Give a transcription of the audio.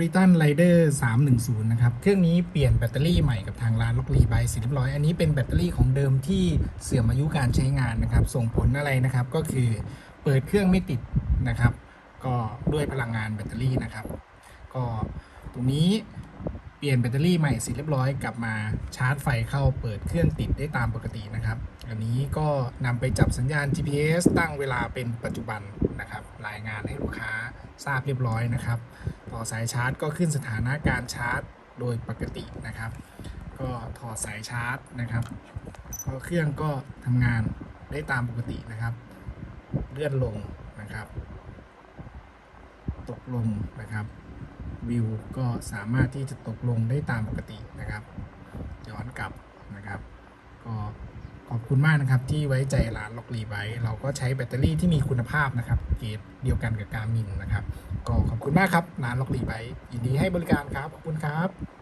r e t a n Rider 310 นะครับ เครื่องนี้เปลี่ยนแบตเตอรี่ใหม่กับทางร้านล็อกรีไบเสร็จเรียบร้อย อันนี้เป็นแบตเตอรี่ของเดิมที่เสื่อมอายุการใช้งานนะครับ ส่งผลอะไรนะครับ ก็คือเปิดเครื่องไม่ติดนะครับ ก็ด้วยพลังงานแบตเตอรี่นะครับ ก็ตรงนี้เปลี่ยนแบตเตอรี่ใหม่เสร็จเรียบร้อยกลับมาชาร์จไฟเข้าเปิดเครื่องติดได้ตามปกตินะครับ อันนี้ก็นำไปจับสัญญาณ GPS ตั้งเวลาเป็นปัจจุบัน นะครับ รายงานให้ลูกค้าทราบเรียบร้อยนะครับ ต่อสายชาร์จก็ขึ้นสถานะการชาร์จโดยปกตินะครับ ก็ถอดสายชาร์จนะครับก็เครื่องก็ทำงานได้ตามปกตินะครับ เลื่อนลงนะครับ ตกลงนะครับวิวก็สามารถที่จะตกลงได้ตามปกตินะครับ ย้อนกลับนะครับ ก็ขอบ คุณมากนะครับ ที่ไว้ใจร้านล็อกรีไว้เราก็ใช้แบตเตอรี่ที่มีคุณภาพนะครับเกรดเดียวกันกับการมินนะครับ ก็ขอบคุณมากครับร้านล็อกรีไว้ยินดีให้บริการครับขอบคุณครับ